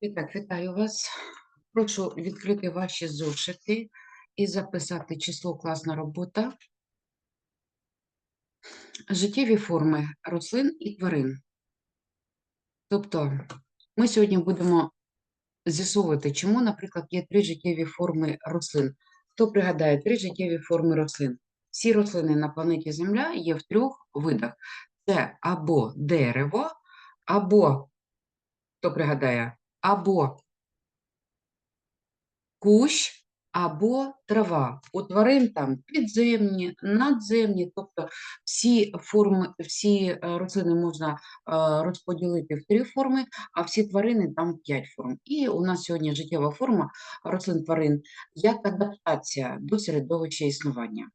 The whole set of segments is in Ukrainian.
І так, вітаю вас. Прошу відкрити ваші зошити і записати число класна робота. Життєві форми рослин і тварин. Тобто, ми сьогодні будемо з'ясовувати, чому, наприклад, є три життєві форми рослин. Хто пригадає три життєві форми рослин? Всі рослини на планеті Земля є в трьох видах: це або дерево, або, хто пригадає, або кущ або трава. У тварин там підземні, надземні, тобто всі форми, всі е, рослини можна е, розподілити в три форми, а всі тварини там п'ять форм. І у нас сьогодні життєва форма рослин тварин як адаптація до середовища існування.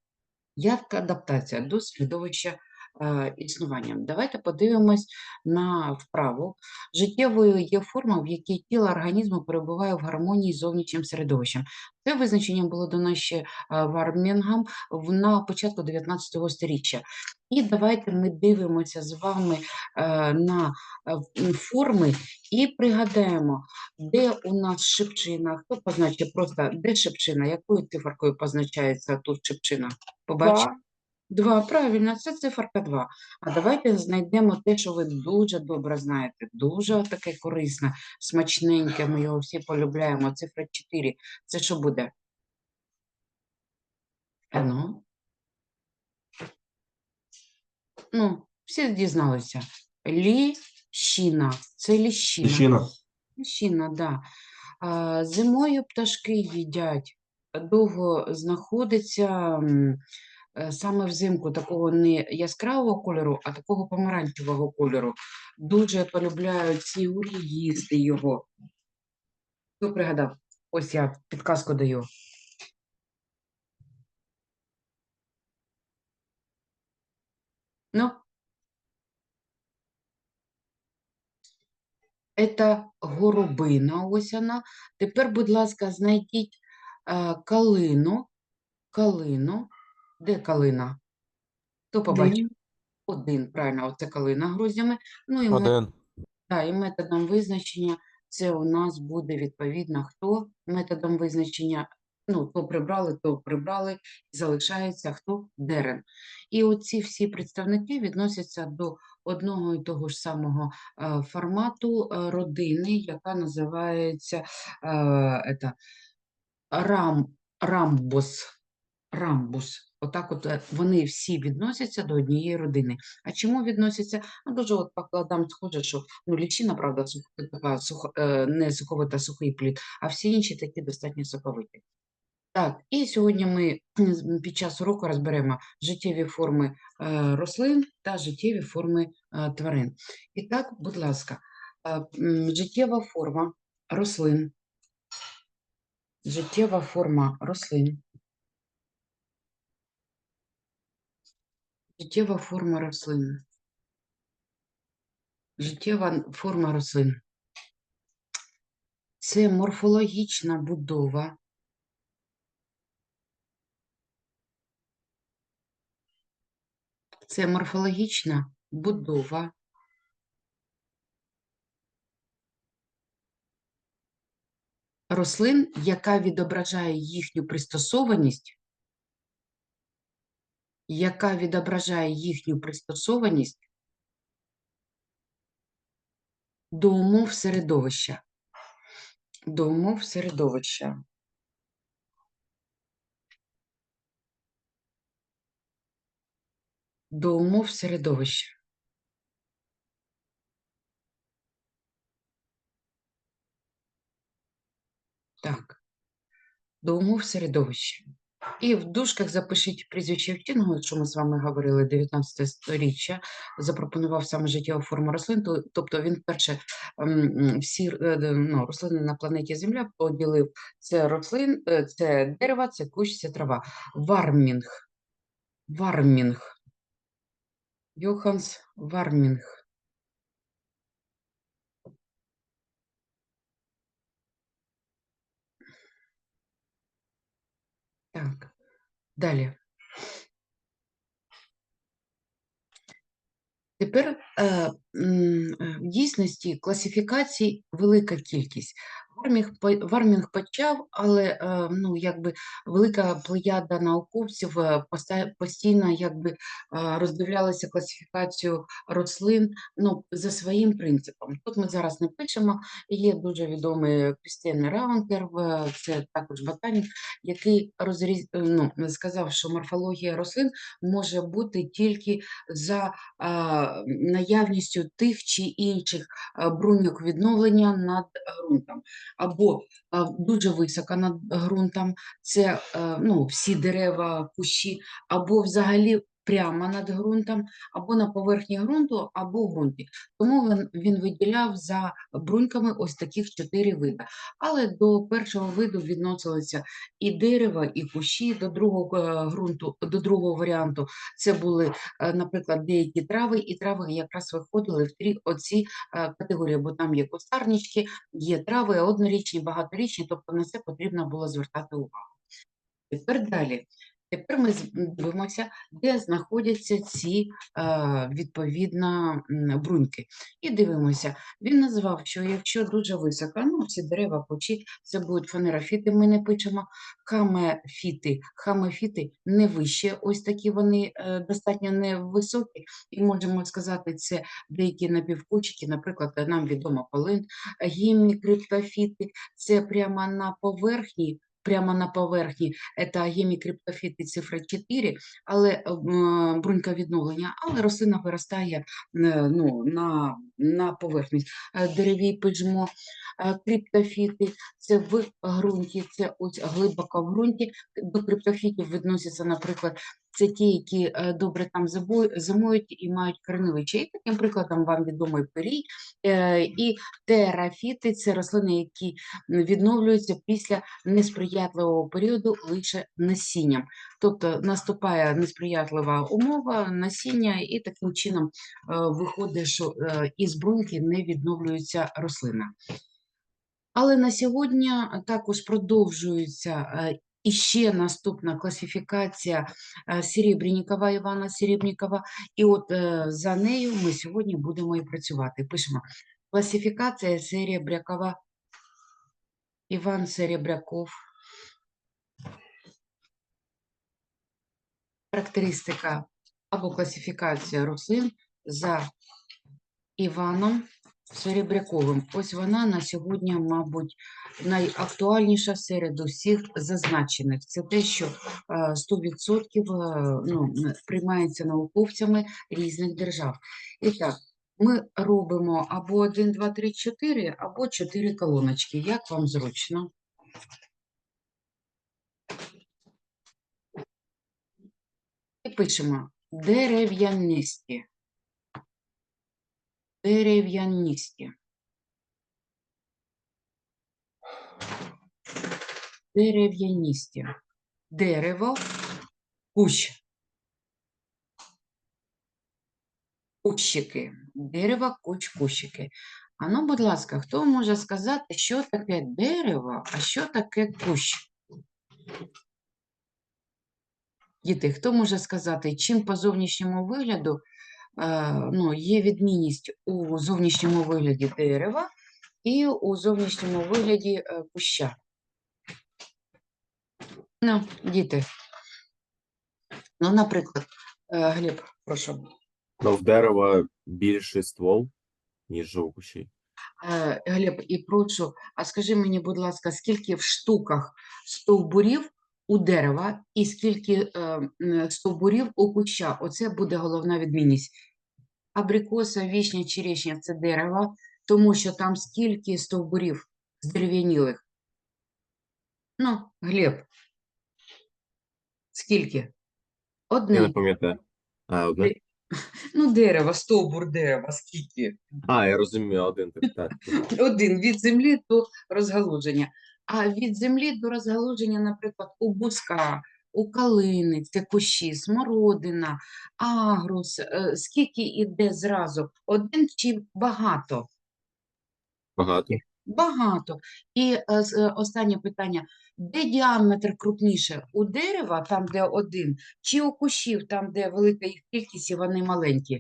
Як адаптація до середовища Э, існуванням. Давайте подивимось на вправу. Життєвою є форма, в якій тіло організму перебуває в гармонії з зовнішнім середовищем. Це визначення було дано ще Вармінгам на початку 19-го століття. І давайте ми дивимося з вами е, на е, форми і пригадаємо, де у нас шипчина, хто позначить просто де шипчина, якою циферкою позначається тут шипчина? Побачимо. Два, правильно, це циферка два. А давайте знайдемо те, що ви дуже добре знаєте. Дуже таке корисне, смачненьке, ми його всі полюбляємо. Цифра чотири. Це що буде? Ану. Ну, всі дізналися. Ліщина. Це ліщина. Ліщина. Ліщина, так. Да. Зимою пташки їдять, довго знаходиться саме взимку такого не яскравого кольору, а такого помаранчевого кольору. Дуже полюбляють снігурі їсти його. Хто пригадав? Ось я підказку даю. Ну, це горобина, ось вона. Тепер, будь ласка, знайдіть е, калину. Калину. Де калина? Хто побачив? Один, правильно, оце калина грузями. Ну і ми Один. Так, і методом визначення це у нас буде відповідно хто методом визначення, ну, то прибрали, то прибрали, і залишається хто дерен. І оці всі представники відносяться до одного і того ж самого е, формату е, родини, яка називається е, ета, рам, рамбос. Рамбус. Отак от е, вони всі відносяться до однієї родини. А чому відносяться? Ну, дуже от по складам схоже, що ну, лічина, правда, така сухо, е, не суховита, сухий плід, а всі інші такі достатньо соковиті. Так, і сьогодні ми під час уроку розберемо життєві форми е, рослин та життєві форми тварин. І так, будь ласка, життєва форма рослин. Життєва форма рослин. Життєва форма рослин. Життєва форма рослин. Це морфологічна будова. Це морфологічна будова. Рослин, яка відображає їхню пристосованість, яка відображає їхню пристосованість до умов середовища. До умов середовища. До умов середовища. Так. До умов середовища. І в дужках запишіть прізвище вченого, що ми з вами говорили, 19 сторіччя, запропонував саме життєву форму рослин, то- тобто він вперше всі е, ну, рослини на планеті Земля поділив це рослин, е, це дерева, це кущ, це трава. Вармінг. Вармінг. Йоханс Вармінг. Так, далі. Тепер м, е, в дійсності класифікацій велика кількість. Вармінг, Вармінг почав, але е, ну, якби велика плеяда науковців е, постійно якби, е, роздивлялися класифікацію рослин ну, за своїм принципом. Тут ми зараз не пишемо. Є дуже відомий Крістіан Раункер, це також ботанік, який розріз... ну, сказав, що морфологія рослин може бути тільки за наявністю тих чи інших бруньок відновлення над ґрунтом, або дуже високо над ґрунтом, це ну, всі дерева, кущі, або взагалі прямо над ґрунтом, або на поверхні ґрунту, або в ґрунті. Тому він, він виділяв за бруньками ось таких чотири види. Але до першого виду відносилися і дерева, і кущі, до другого е, ґрунту, до другого варіанту це були е, наприклад, деякі трави, і трави якраз виходили в три оці е, категорії, бо там є кустарнички, є трави однорічні, багаторічні, тобто на це потрібно було звертати увагу. Тепер далі. Тепер ми дивимося, де знаходяться ці е, відповідно бруньки. І дивимося. Він назвав, що якщо дуже високо, ну ці дерева, кучі, це будуть фанерофіти, ми не пишемо, хамефіти. Хамефіти не вище, ось такі вони е, достатньо невисокі, і можемо сказати, це деякі напівкучики, наприклад, нам відомо полин, гімікриптофіти, це прямо на поверхні. Прямо на поверхні це гемікриптофіти цифра 4, але е, брунька відновлення, але рослина виростає е, ну, на, на поверхні. Дереві е, криптофіти це в ґрунті, це ось глибоко в ґрунті. До криптофітів відносяться, наприклад, це ті, які е, добре там зимують і мають кореневичі. Таким прикладом вам відомий пирій. Е, І терафіти це рослини, які відновлюються після несприятливого періоду лише насінням. Тобто наступає несприятлива умова, насіння, і таким чином е, виходить, що із бруньки не відновлюється рослина. Але на сьогодні також продовжується е, іще наступна класифікація е, Серебрянікова Івана Серебрянікова, і от е, за нею ми сьогодні будемо і працювати. Пишемо класифікація Серебрякова, Іван Серебряков. Характеристика або класифікація рослин за Іваном Серебряковим. Ось вона на сьогодні, мабуть, найактуальніша серед усіх зазначених. Це те, що е, 100% е, ну, приймається науковцями різних держав. І так, ми робимо або 1, 2, 3, 4, або 4 колоночки. Як вам зручно? І пишемо дерев'янисті. Дерев'янисті. Дерев'янисті. Дерево, кущ. Кущики. Дерево, кущ, кущики. А ну, будь ласка, хто може сказати, що таке дерево, а що таке кущ? Діти, хто може сказати, чим по зовнішньому вигляду ну, є відмінність у зовнішньому вигляді дерева і у зовнішньому вигляді е, куща? Ну, діти. Ну, наприклад, е, Глеб, прошу. Ну, в дерева більший ствол, ніж у кущі. Е, Глеб, і прошу, а скажи мені, будь ласка, скільки в штуках стовбурів у дерева і скільки е, стовбурів у куща? Оце буде головна відмінність. Абрикоса, вішня, черешня – це дерева, тому що там скільки стовбурів здерев'янілих? Ну, Глеб, скільки? Я не пам'ятаю. А, одне? Ну, дерево, стовбур дерева, скільки? А, я розумію, один так. так. Один від землі до розгалуження. А від землі до розгалуження, наприклад, у буска, у калини, це кущі, смородина, агрус, е, скільки іде зразу? Один чи багато? Багато. Багато. І е, е, останнє питання: де діаметр крупніше? У дерева, там, де один, чи у кущів, там, де велика їх кількість і вони маленькі?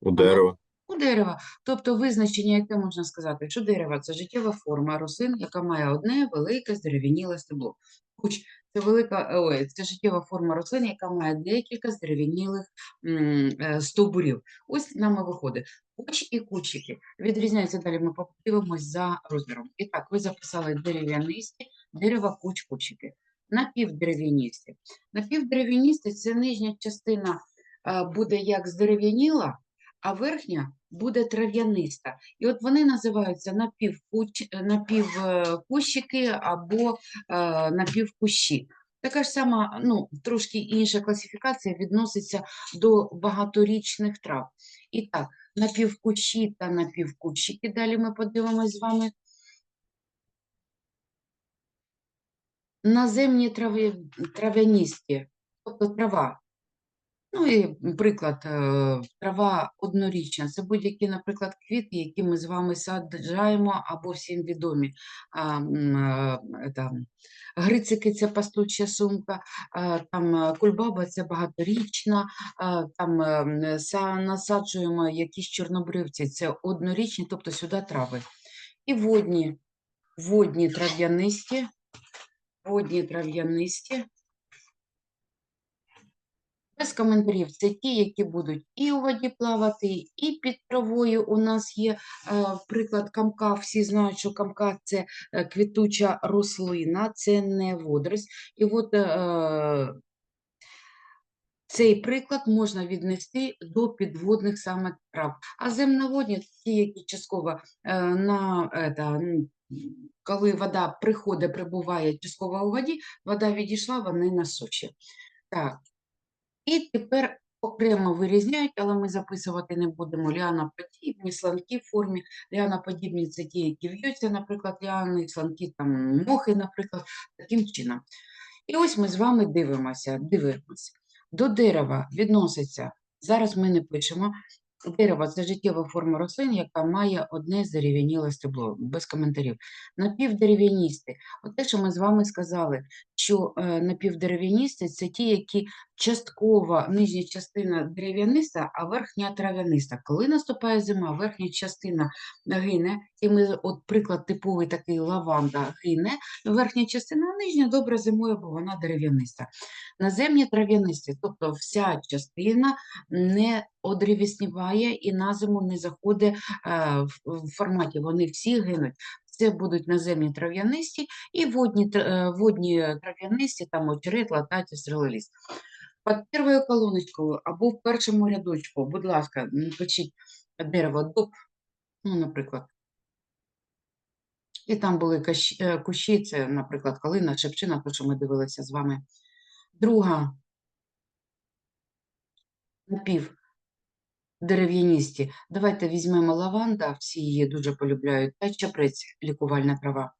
У дерева. Дерева. Тобто визначення, яке можна сказати, що дерево це життєва форма рослин, яка має одне велике здерев'яніле стебло. Куч це велика ой, це життєва форма рослин, яка має декілька здерев'янілих е, стовбурів. Ось нам виходить. Куч і кучики відрізняються далі. Ми подивимось за розміром. І так, ви записали дерев'янисті, дерева куч кучики. Напівдерев'яністі. Напівдерев'яністі це нижня частина е, буде як здерев'яніла, а верхня буде трав'яниста. І от вони називаються напівкуч, напівкущики або е, напівкущі. Така ж сама, ну, трошки інша класифікація відноситься до багаторічних трав. І так, напівкущі та напівкущики, далі ми подивимось з вами. Наземні трав'яністі, тобто трава. Ну і приклад, е, трава однорічна. Це будь-які, наприклад, квіти, які ми з вами саджаємо або всім відомі. А, е, е, там, Грицики це пастуча сумка, а, там е, кульбаба це багаторічна, а, там е, са- насаджуємо якісь чорнобривці, це однорічні, тобто сюди трави. І водні, водні трав'янисті, водні трав'янисті. Без коментарів. Це ті, які будуть і у воді плавати, і під травою. У нас є е, приклад камка. Всі знають, що камка це е, квітуча рослина, це не водорость. І от е, цей приклад можна віднести до підводних саме трав. А земноводні ті, які частково е, на ета, коли вода приходить, прибуває частково у воді, вода відійшла, вони на суші. Так. І тепер окремо вирізняють, але ми записувати не будемо ліаноподібні, сланки в формі. Ліаноподібні це ті, які в'ються, наприклад, ліани, сланки, там, мохи, наприклад, таким чином. І ось ми з вами дивимося, дивимося. До дерева відноситься, зараз ми не пишемо, дерево – це життєва форма рослин, яка має одне здерев'яніле стебло, без коментарів. Напівдерев'яністи. От те, що ми з вами сказали, що е, напівдерев'яністи – це ті, які частково нижня частина дерев'яниста, а верхня трав'яниста. Коли наступає зима, верхня частина гине, і ми, от приклад типовий такий лаванда гине, верхня частина, а нижня добре зимує, бо вона дерев'яниста. Наземні трав'янисті, тобто вся частина не одрівісніває і на зиму не заходить е, в, форматі, вони всі гинуть. Це будуть наземні трав'янисті і водні, е, водні трав'янисті, там очерет, латаття, стрелеліс. Під першою колоночкою або в першому рядочку, будь ласка, напишіть дерево дуб, ну, наприклад. І там були е, кущі, це, наприклад, калина, шепчина, то, що ми дивилися з вами. Друга напів дерев'яністі. Давайте візьмемо лаванда, всі її дуже полюбляють, та чапрець, лікувальна трава.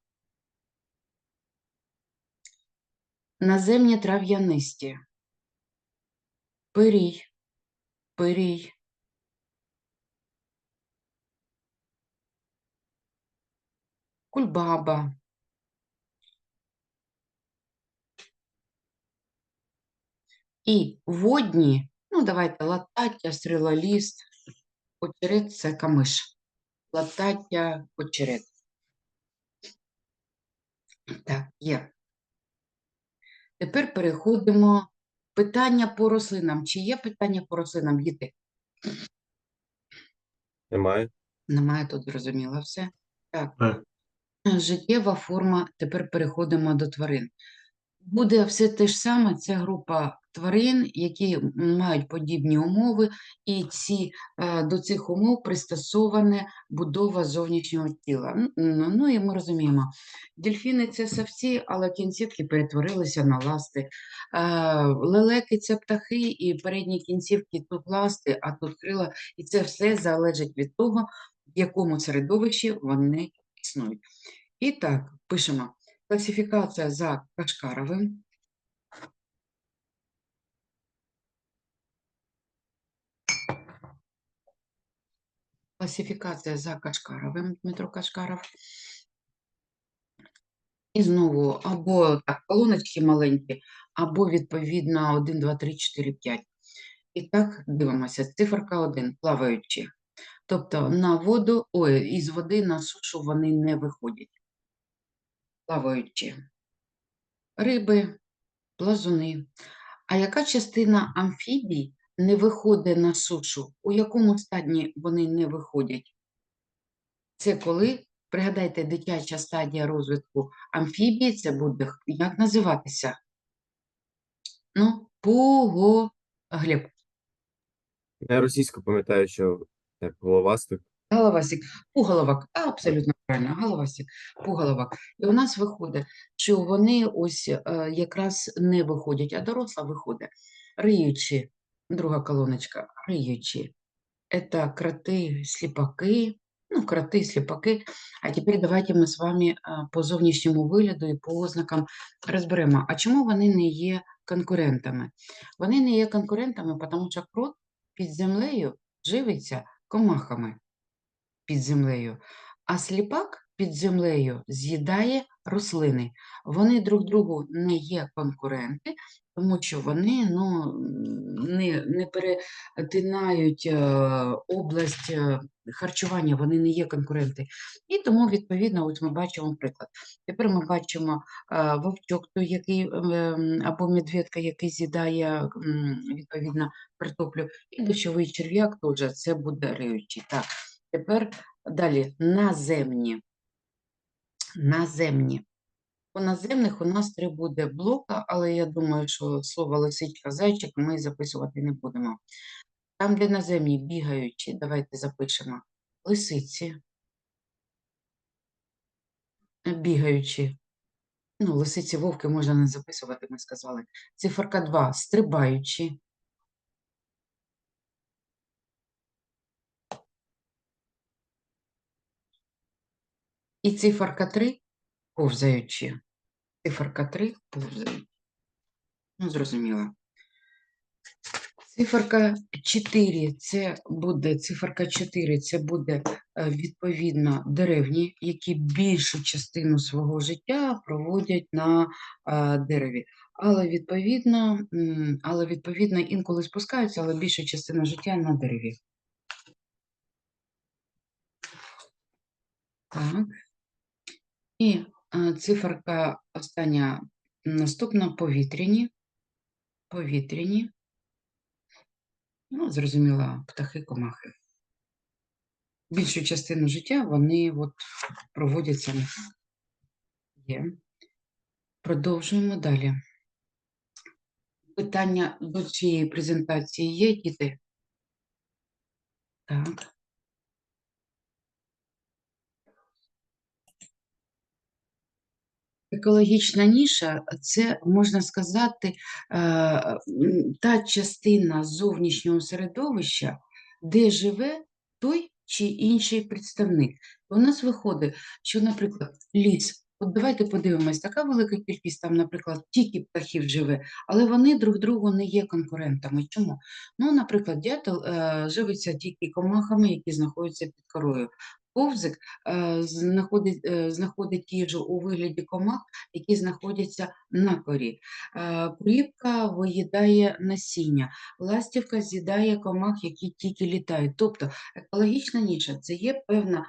Наземні трав'янисті. Пирій, пирій. Кульбаба. І водні, ну давайте латаття, стрілоліст, очерет це камиш. Латаття, очерет. Так, є. Тепер переходимо. Питання по рослинам. Чи є питання по рослинам, діти? Немає? Немає тут, зрозуміло все. Так. Життєва форма, тепер переходимо до тварин. Буде все те ж саме, це група тварин, які мають подібні умови, і ці, е, до цих умов пристосована будова зовнішнього тіла. Ну, ну і ми розуміємо, дельфіни це савці, але кінцівки перетворилися на ласти. Е, Лелеки це птахи, і передні кінцівки тут ласти, а тут крила. І це все залежить від того, в якому середовищі вони існують. І так, пишемо. Класифікація за Кашкаровим. Класифікація за Кашкаровим, Дмитро Кашкаров. І знову або так, колоночки маленькі, або відповідно 1, 2, 3, 4, 5. І так, дивимося, циферка 1, плаваючі. Тобто на воду, ой, із води на сушу вони не виходять. Плаваючі. Риби, плазуни. А яка частина амфібій не виходить на сушу? У якому стадії вони не виходять? Це коли, пригадайте, дитяча стадія розвитку амфібії, це буде як називатися? Ну, пого... Глеб, Я російську пам'ятаю, що головастик. Головасик, пуголовок, а, абсолютно правильно, головасик, пуголовок. І у нас виходить, що вони ось е, якраз не виходять, а доросла виходить. Риючі, друга колоночка, риючі. Это кроты, сліпаки, ну, кроти, сліпаки. А тепер давайте ми з вами а, по зовнішньому вигляду і по ознакам розберемо, а чому вони не є конкурентами? Вони не є конкурентами, тому що крот під землею живиться комахами під землею, а сліпак під землею з'їдає рослини. Вони друг другу не є конкуренти, тому що вони ну, не, не перетинають е, область е, харчування, вони не є конкуренти. І тому, відповідно, ось ми бачимо приклад. Тепер ми бачимо е, вовчок, той, який, або медведка, який з'їдає відповідно картоплю, і дощовий черв'як теж це буде риючий. Так. Тепер далі наземні. Наземні. У наземних у нас три буде блока, але я думаю, що слово лисичка, зайчик ми записувати не будемо. Там, де наземні бігаючі, давайте запишемо лисиці. Бігаючі. Ну, лисиці, вовки можна не записувати, ми сказали. Циферка 2 стрибаючі. І циферка 3 повзаючі. Циферка 3 повзаючі. Ну, зрозуміло. Циферка 4 це буде циферка 4 це буде е, відповідно деревні, які більшу частину свого життя проводять на е, дереві. Але відповідно, але відповідно інколи спускаються, але більша частина життя на дереві. Так. І циферка остання наступна повітряні. Повітряні. Ну, зрозуміла, птахи, комахи. Більшу частину життя вони от проводять. Є. Продовжуємо далі. Питання до цієї презентації є, діти? Так. Екологічна ніша це, можна сказати, е, та частина зовнішнього середовища, де живе той чи інший представник. У нас виходить, що, наприклад, ліс. От давайте подивимось, така велика кількість там, наприклад, тільки птахів живе, але вони друг другу не є конкурентами. Чому? Ну, наприклад, дятел е, живиться тільки комахами, які знаходяться під корою. Повзик е, знаходить, е, знаходить їжу у вигляді комах, які знаходяться на корі. Е, Куріпка виїдає насіння, ластівка з'їдає комах, які тільки літають. Тобто екологічна ніша це є певна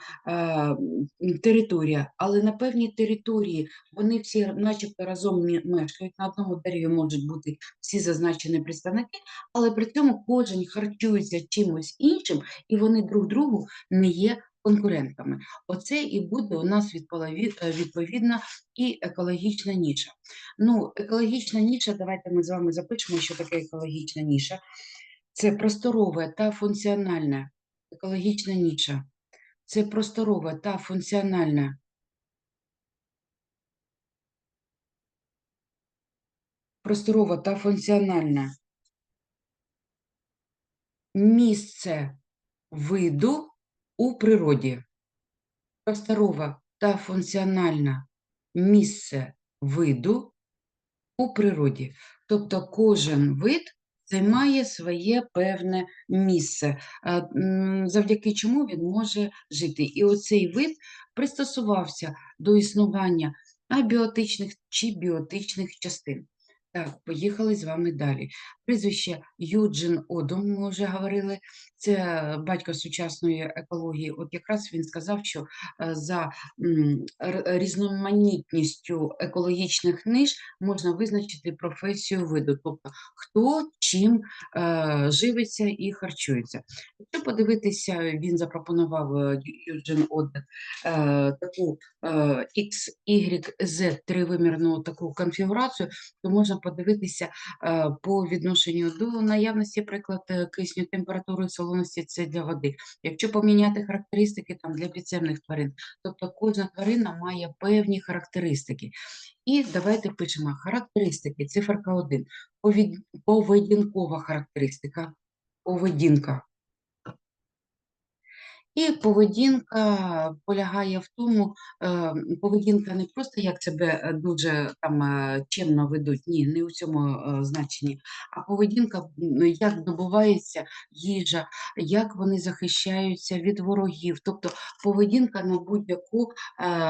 територія, але на певній території вони всі начебто разом мешкають. На одному дереві можуть бути всі зазначені представники, але при цьому кожен харчується чимось іншим, і вони друг другу не є конкурентами. Оце і буде у нас е, відповідно і екологічна ніша. Ну, екологічна ніша, давайте ми з вами запишемо, що таке екологічна ніша. Це просторова та функціональна екологічна ніша. Це просторова та функціональна просторова та функціональна місце виду у природі. Просторова та функціональна місце виду у природі. Тобто кожен вид займає своє певне місце, завдяки чому він може жити. І оцей вид пристосувався до існування абіотичних чи біотичних частин. Так, поїхали з вами далі. Прізвище Юджин Одум, ми вже говорили, це батько сучасної екології. От якраз він сказав, що е, за різноманітністю екологічних ниш можна визначити професію виду, тобто хто чим е, живиться і харчується. Якщо подивитися, він запропонував е, Юджин Оден таку X, Y, Z тривимірну таку конфігурацію, то можна подивитися е, по відношенню до наявності, приклад е, кисню, температури, солоності це для води. Якщо поміняти характеристики там для підземних тварин, тобто кожна тварина має певні характеристики. І давайте пишемо характеристики, циферка 1, поведінкова характеристика, поведінка. І поведінка полягає в тому, е, поведінка не просто як себе е, дуже там е, чемно ведуть, ні, не у цьому значенні, а поведінка, як добувається їжа, як вони захищаються від ворогів, тобто поведінка на будь-яку,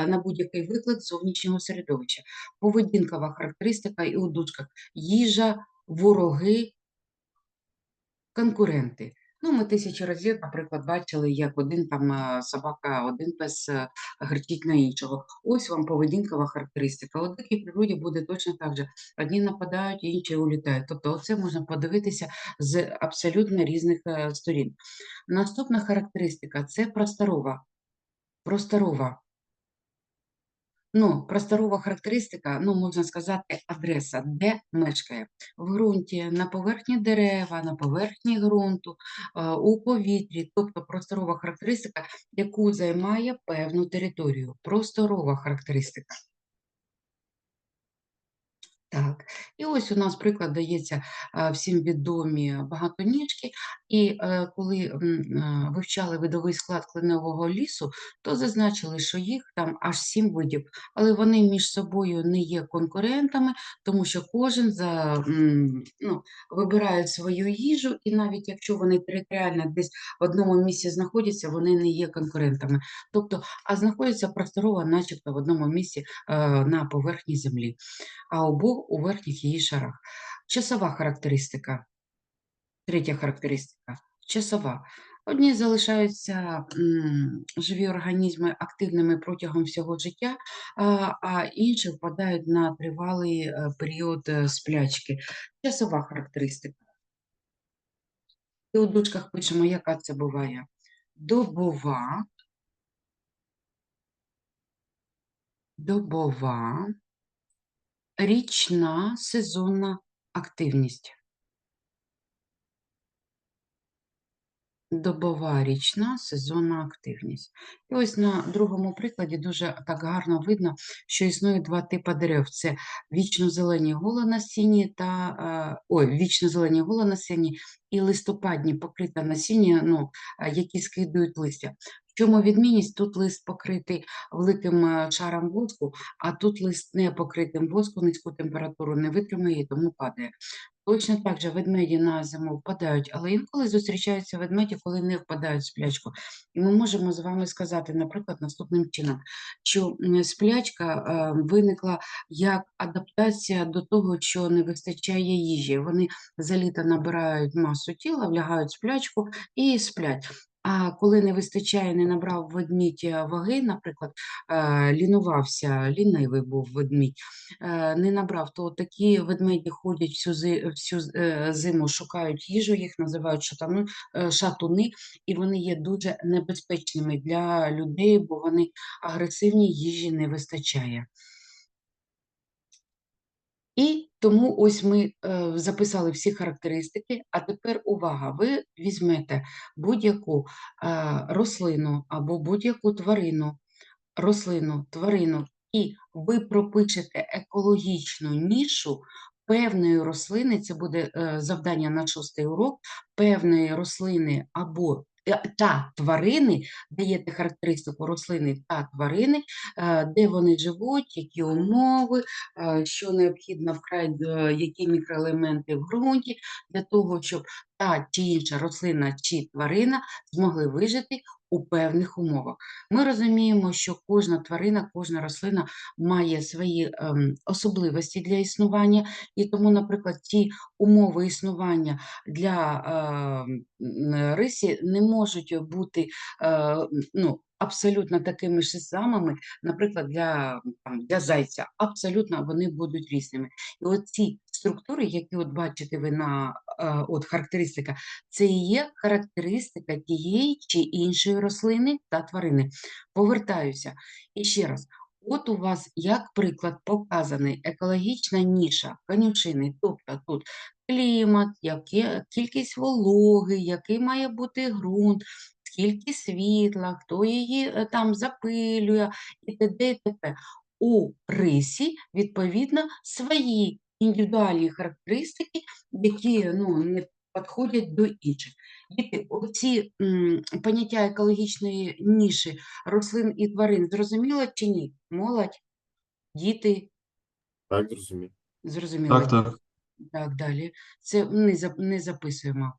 на будь-який виклик зовнішнього середовища. Поведінкова характеристика і у дужках їжа, вороги, конкуренти. Ну, ми тисячі разів, наприклад, бачили, як один там е, собака, один пес гречить гричить на іншого. Ось вам поведінкова характеристика. У дикій природі буде точно так же. Одні нападають, інші улітають. Тобто, оце можна подивитися з абсолютно різних е, сторін. Наступна характеристика це просторова. Просторова. Ну, просторова характеристика, ну, можна сказати, адреса, де мешкає. В ґрунті, на поверхні дерева, на поверхні ґрунту, е, у повітрі, тобто просторова характеристика, яку займає певну територію. Просторова характеристика. Так, і ось у нас приклад дається всім відомі багатоніжки, і е, коли е, вивчали видовий склад кленового лісу, то зазначили, що їх там аж сім видів, але вони між собою не є конкурентами, тому що кожен за, ну, вибирає свою їжу, і навіть якщо вони територіально десь в одному місці знаходяться, вони не є конкурентами. Тобто, а знаходяться просторово, начебто в одному місці е, на поверхні землі. А обох у верхніх її шарах. Часова характеристика. Третя характеристика часова. Одні залишаються живі організми активними протягом всього життя, а, а інші впадають на тривалий е, період е, сплячки. Часова характеристика. І у дужках пишемо, яка це буває. Добова, добова, річна сезонна активність. Добова річна сезонна активність. І ось на другому прикладі дуже так гарно видно, що існує два типи дерев: це вічно-зелені голонасінні та е, ой, вічно-зелені голонасінні і листопадні покрита насіння, ну, е, які скидують листя. Чому відмінність? Тут лист покритий великим е, шаром воску, а тут лист не покритим воску, низьку температуру не витримує, і тому падає. Точно так же ведмеді на зиму впадають, але інколи зустрічаються ведмеді, коли не впадають в сплячку. І ми можемо з вами сказати, наприклад, наступним чином, що сплячка е, виникла як адаптація до того, що не вистачає їжі. Вони за літо набирають масу тіла, влягають в сплячку і сплять. Коли не вистачає, не набрав ведмідь е, ваги, наприклад, е, лінувався, лінивий був ведмідь, е, не набрав, то такі ведмеді ходять всю, всю зиму, шукають їжу, їх називають шатану, шатуни, і вони є дуже небезпечними для людей, бо вони агресивні, їжі не вистачає. І тому ось ми е, записали всі характеристики, а тепер увага, ви візьмете будь-яку е, рослину або будь-яку тварину, рослину, тварину, і ви пропишете екологічну нішу певної рослини, це буде е, завдання на шостий урок, певної рослини або та тварини, даєте характеристику рослини та тварини, е, де вони живуть, які умови, е, що необхідно вкрай, е, які мікроелементи в ґрунті, для того, щоб та чи інша рослина чи тварина змогли вижити у певних умовах. Ми розуміємо, що кожна тварина, кожна рослина має свої ем, особливості для існування, і тому, наприклад, ті умови існування для е, рисі не можуть бути е, ну, абсолютно такими ж самими, наприклад, для, там, для зайця. Абсолютно вони будуть різними. І от ці структури, які от бачите ви на е, от характеристика, це і є характеристика тієї чи іншої рослини та тварини. Повертаюся. І ще раз. От у вас, як приклад, показаний екологічна ніша конюшини, тобто тут клімат, яке, кількість вологи, який має бути ґрунт, скільки світла, хто її е, там запилює і т.д. і т.п. У рисі, відповідно, свої індивідуальні характеристики, які ну, не підходять до інших. Діти, оці м, поняття екологічної ніші рослин і тварин зрозуміло чи ні? Молодь, діти, Так, зрозумів. зрозуміло. Так, так. Так, далі. Це не, зап- не записуємо.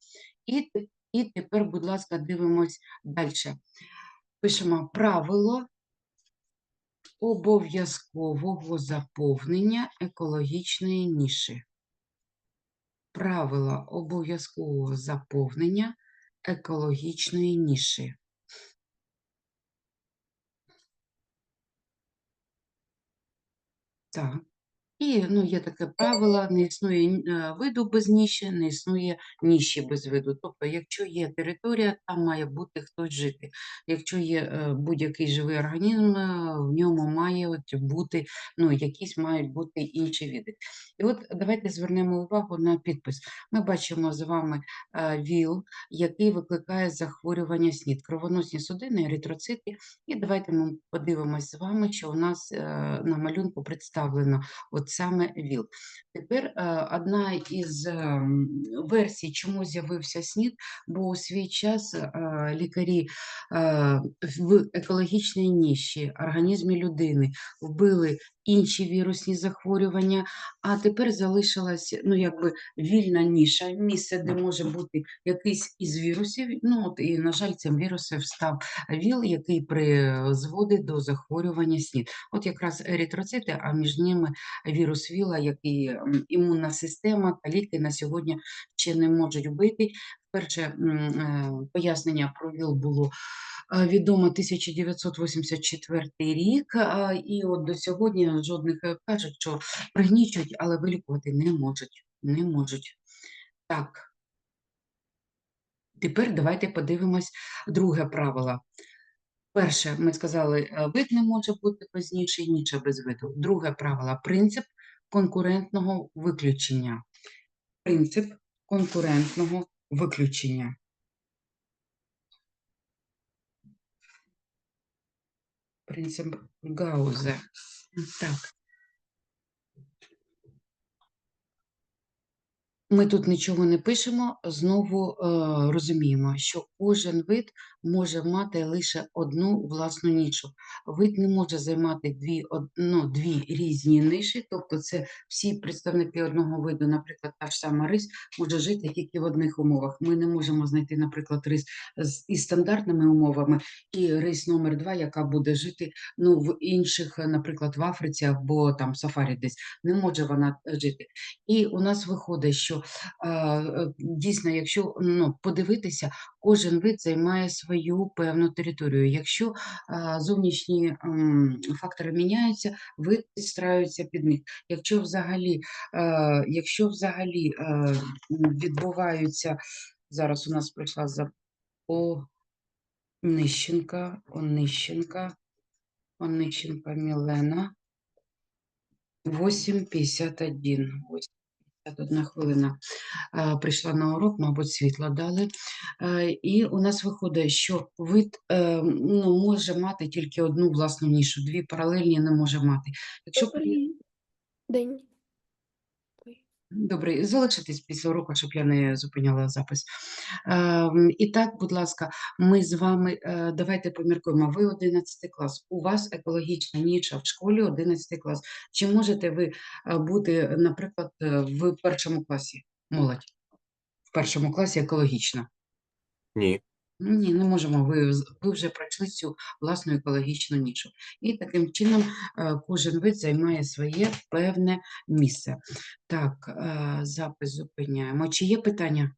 І, те- і тепер, будь ласка, дивимось далі. Пишемо правило обов'язкового заповнення екологічної ніші. Правила обов'язкового заповнення екологічної ніші. Так. І ну, є таке правило, не існує е, виду без ніші, не існує ніші без виду. Тобто, якщо є територія, там має бути хтось жити. Якщо є будь-який живий організм, е, в ньому має от бути, ну, якісь мають бути інші види. І от давайте звернемо увагу на підпис. Ми бачимо з вами е, ВІЛ, який викликає захворювання СНІД, кровоносні судини, еритроцити. І давайте ми подивимось з вами, що у нас е, на малюнку представлено от саме ВІЛ. Тепер е, одна із ем, версій, чому з'явився СНІД, бо у свій час е, лікарі е, в екологічній ніші, організмі людини вбили інші вірусні захворювання, а тепер залишилась ну, якби вільна ніша, місце, де може бути якийсь із вірусів. Ну, от, і, на жаль, цим вірусом став ВІЛ, який призводить до захворювання СНІД. От якраз еритроцити, а між ними вірус ВІЛа, який імунна система та ліки на сьогодні ще не можуть вбити. Перше е, пояснення про ВІЛ було е, відомо 1984 рік, і от до сьогодні жодних е, кажуть, що пригнічують, але вилікувати не можуть. Не можуть. Так. Тепер давайте подивимось друге правило. Перше, ми сказали, е, вид не може бути без ніші, ніча без виду. Друге правило принцип конкурентного виключення. Принцип конкурентного виключення. Принцип Гауза. Так. Ми тут нічого не пишемо, знову е, розуміємо, що кожен вид може мати лише одну власну нішу. Вид не може займати дві, ну, дві різні ниші, тобто це всі представники одного виду, наприклад, та ж сама рись може жити тільки в одних умовах. Ми не можемо знайти, наприклад, рис з із стандартними умовами і рис номер два, яка буде жити ну, в інших, наприклад, в Африці або там сафарі десь. Не може вона жити. І у нас виходить, що е, е, дійсно, якщо ну, подивитися, кожен вид займає свою певну територію. Якщо зовнішні фактори міняються, вид підстраюється під них. Якщо взагалі, якщо взагалі відбуваються, зараз у нас прийшла за Онищенка, Онищенка, Онищенка Мілена. 8.51. 8.51 хвилина. Е, Прийшла на урок, мабуть, світло дали. Е, І у нас виходить, що вид е, ну, може мати тільки одну власну нішу, дві паралельні не може мати. Якщо день. Добре, залишитись після уроку, щоб я не зупиняла запис. Ем, І так, будь ласка, ми з вами е, давайте поміркуємо. Ви 11 клас. У вас екологічна ніша в школі 11 клас. Чи можете ви е, бути, наприклад, е, в першому класі? Молодь. В першому класі екологічно? Ні. Ні, не можемо. Ви, ви вже пройшли цю власну екологічну нішу. І таким чином е, кожен вид займає своє певне місце. Так, е, запис зупиняємо. Чи є питання?